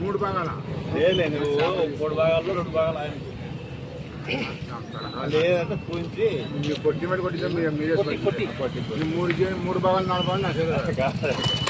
మూడు భాగాల లేలే నువ్వు మూడు భాగాల్లో రెండు భాగాలు ఆయన లేదంటే పూంచి మీరు కొట్టి మీద కొట్టి మీరు మీరే కొట్టి మూడు మూడు భాగాలు నాలుగు భాగాలు నాకు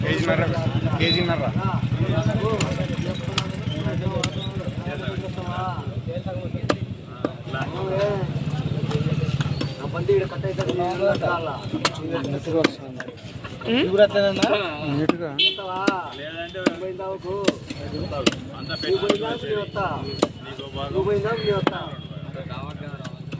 కేజీన్నర కేజీన్నర నీట్గా లేదంటే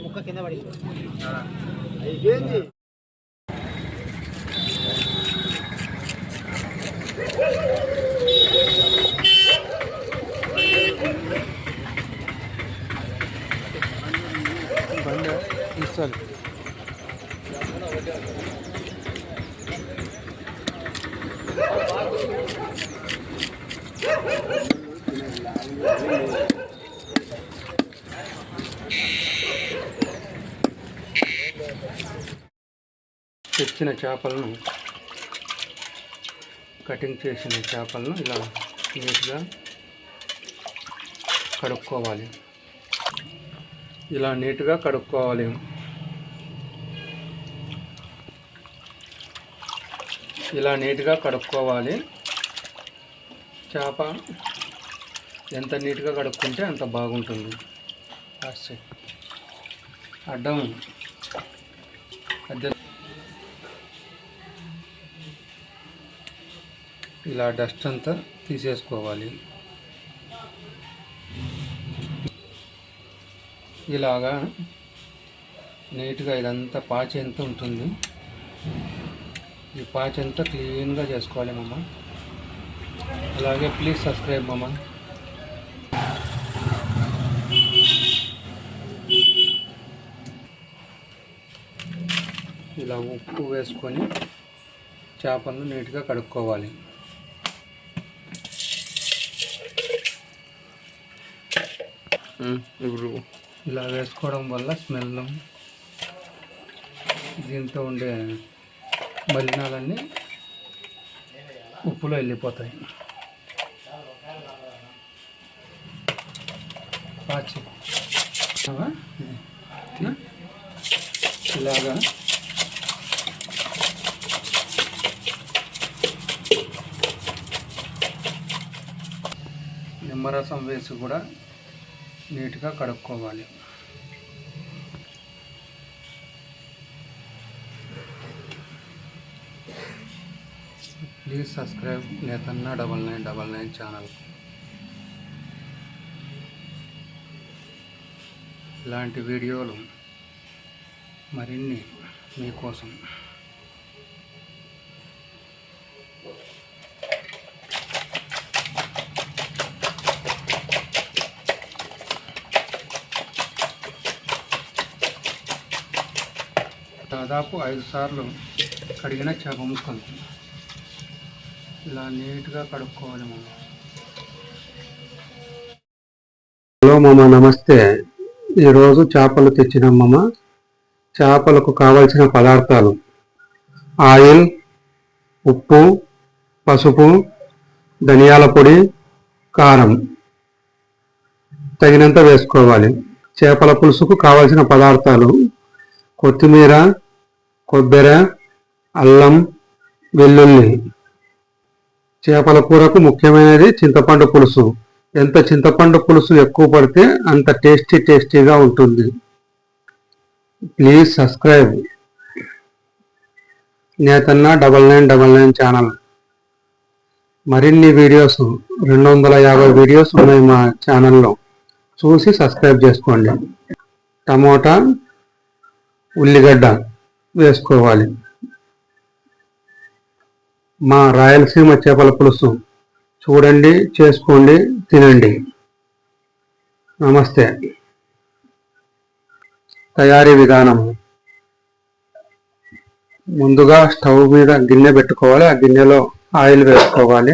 పెద్ద ఇంకా పైన బండి ఇస్తాను వచ్చిన చేపలను కటింగ్ చేసిన చేపలను ఇలా నీట్గా కడుక్కోవాలి. ఇలా నీట్గా కడుక్కోవాలి. ఇలా నీట్గా కడుక్కోవాలి. చేప ఎంత నీట్గా కడుక్కుంటే అంత బాగుంటుంది. అడ్డం. అద్దె ఇలా డస్ట్ అంతా తీసేసుకోవాలి. ఇలాగా నీట్గా ఇదంతా పాచి ఎంత ఉంటుంది. ఈ పాచి అంతా క్లీన్గా చేసుకోవాలి మమ్మ అలాగే ప్లీజ్ సబ్స్క్రైబ్ మమ్మ ఇలా ఉప్పు వేసుకొని చేపలను నీట్గా కడుక్కోవాలి. ఇప్పుడు ఇలా వేసుకోవడం వల్ల స్మెల్ దీంతో ఉండే మలినాలన్నీ ఉప్పులో వెళ్ళిపోతాయి. పాచి. ఇలాగా. నిమ్మరసం వేసి కూడా నీట్గా కడుక్కోవాలి. Please subscribe Netanna double nine double nine channel. ఇలాంటి వీడియోలు మరిన్ని మీకోసం దాదాపు ఐదు సార్లు కడిగిన చేప ముక్కలు. ఇలా నీట్గా కడుక్కోవాలి మనం. హలో మామ నమస్తే. ఈరోజు చేపలు తెచ్చినాం మామ. చేపలకు కావలసిన పదార్థాలు ఆయిల్ ఉప్పు పసుపు ధనియాల పొడి కారం తగినంత వేసుకోవాలి. చేపల పులుసుకు కావలసిన పదార్థాలు కొత్తిమీర కొబ్బరి అల్లం వెల్లుల్లి. చేపల కూరకు ముఖ్యమైనది చింతపండు పులుసు. ఎంత చింతపండు పులుసు ఎక్కువ పడితే అంత టేస్టీ టేస్టీగా ఉంటుంది. Please subscribe. Netanna double nine double nine channel. మరిన్ని వీడియోస్ రెండు వందల యాభై వీడియోస్ ఉన్నాయి మా ఛానల్లో. చూసి సబ్స్క్రైబ్ చేసుకోండి. టమోటా ఉల్లిగడ్డ వేసుకోవాలి. మా రాయలసీమ చేపల పులుసు చూడండి చేసుకోండి తినండి. నమస్తే. తయారీ విధానం. ముందుగా స్టవ్ మీద గిన్నె పెట్టుకోవాలి. ఆ గిన్నెలో ఆయిల్ వేసుకోవాలి.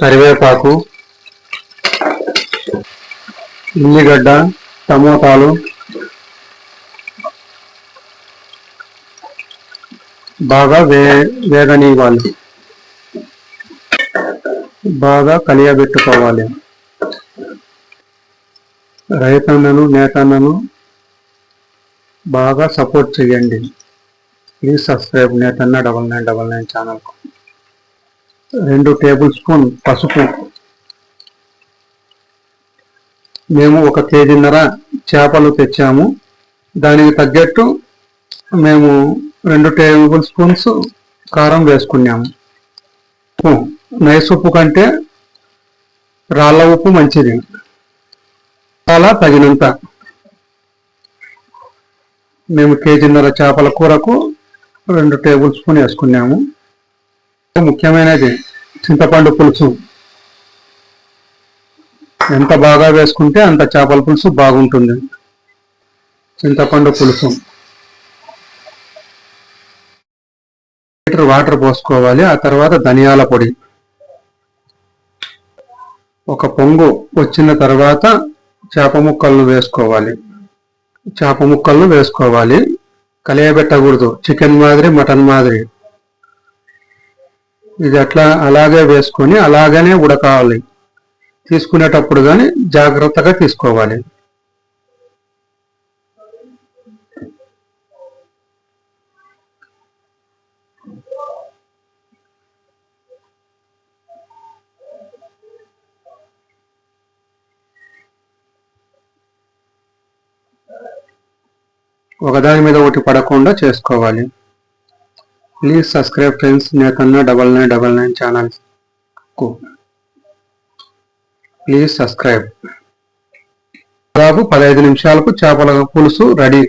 కరివేపాకు ఉల్లిగడ్డ టమోటాలు బాగా వే వేగనివ్వాలి. బాగా కలియబెట్టుకోవాలి. రైతన్నను నేతన్నను బాగా సపోర్ట్ చేయండి. Please subscribe Netanna double nine double nine ఛానల్కు. రెండు టేబుల్ స్పూన్ పసుపు మేము ఒక కేజీన్నర చేపలు తెచ్చాము. దానికి తగ్గట్టు మేము రెండు టేబుల్ స్పూన్స్ కారం వేసుకున్నాము. ఉప్పు నైస్ ఉప్పు కంటే రాళ్ళ ఉప్పు మంచిది. చాలా తగినంత. మేము కేజీన్నర చేపల కూరకు రెండు టేబుల్ స్పూన్ వేసుకున్నాము. ముఖ్యమైనది చింతపండు పులుసు. ఎంత బాగా వేసుకుంటే అంత చేపల పులుసు బాగుంటుంది. చింతపండు పులుసు. లీటర్ వాటర్ పోసుకోవాలి. ఆ తర్వాత ధనియాల పొడి. ఒక పొంగు వచ్చిన తర్వాత చేప ముక్కలను వేసుకోవాలి. చేప ముక్కలను వేసుకోవాలి. కలియబెట్టకూడదు. చికెన్ మాదిరి మటన్ మాదిరి. ఇది అట్లా అలాగే వేసుకొని అలాగనే ఉడకాలి. తీసుకునేటప్పుడు కానీ జాగ్రత్తగా తీసుకోవాలి. ఒకదాని మీద ఒకటి పడకుండా చేసుకోవాలి. Please subscribe friends Netanna double nine double nine ఛానల్స్కు please subscribe. దాదాపు పదహైదు నిమిషాలకు చేపల పులుసు రెడీ.